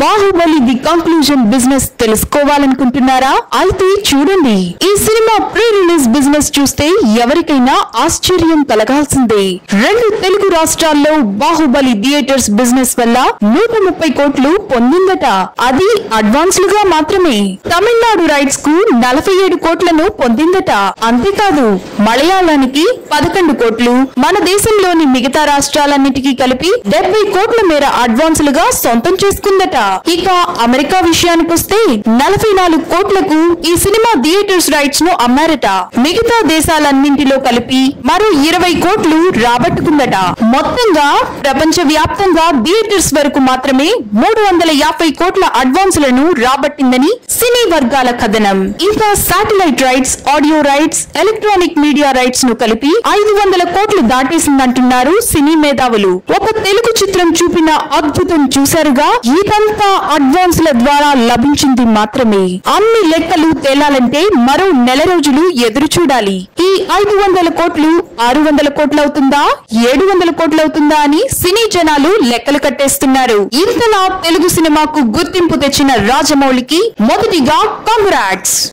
Baahubali the conclusion business తెలుసుకోవాలనుకుంటున్నారా? అయితే చూడండి. ఈ సినిమా ప్రీ రిలీజ్ బిజినెస్ చూస్తే ఎవరికైనా ఆశ్చర్యం కలగాల్సిందే. రెండు తెలుగు రాష్ట్రాల్లో బాహుబలి థియేటర్స్ బిజినెస్ వల్ల నూట ముప్పై కోట్లు పొందిందట. అది అడ్వాన్సులుగా మాత్రమే. తమిళనాడు రైట్స్కు నలభై ఏడు కోట్లను పొందిందట. అంతేకాదు మలయాళానికి పదకొండు కోట్లు మన దేశంలోని మిగతా రాష్ట్రాలన్నిటికీ కలిపి డెబ్బై కోట్ల మేర అడ్వాన్సులుగా సొంతం చేసుకుందట. ఇక అమెరికా విషయానికొస్తే నలభై నాలుగు కోట్లకు ఈ సినిమా థియేటర్స్ రైట్స్ను అమ్మారట. మిగతా దేశాలన్నింటిలో కలిపి మరో ఇరవై కోట్లు రాబట్టుకుందట. మొత్తంగా ప్రపంచ వ్యాప్తంగా థియేటర్స్ వరకు మాత్రమే మూడు వందల యాభై కోట్ల అడ్వాన్సులను రాబట్టిందని సినీ వర్గాల కథనం. ఇంకా satellite rights audio rights electronic media రైట్స్ను కలిపి ఐదు వందల కోట్లు దాటేసిందంటున్నారు సినీ మేధావులు. ఒక తెలుగు చిత్రం చూపిన అద్భుతం చూశారుగా ఇదంతా అడ్వాన్స్ల ద్వారా లభించింది మాత్రమే. అన్ని లెక్కలు తేలాలంటే మరో నెల రోజులు ఎదురు చూడాలి ఈ ఐదు వందల కోట్లు ఆరు వందల కోట్లు అవుతుందా? ఏడు వందల కోట్లు అవుతుందా అని సినీ జనాలు లెక్కలు కట్టేస్తున్నారు. ఇంతలా తెలుగు సినిమాకు గుర్తింపు తెచ్చిన రాజమౌళికి మొదటిగా కంగ్రాట్స్.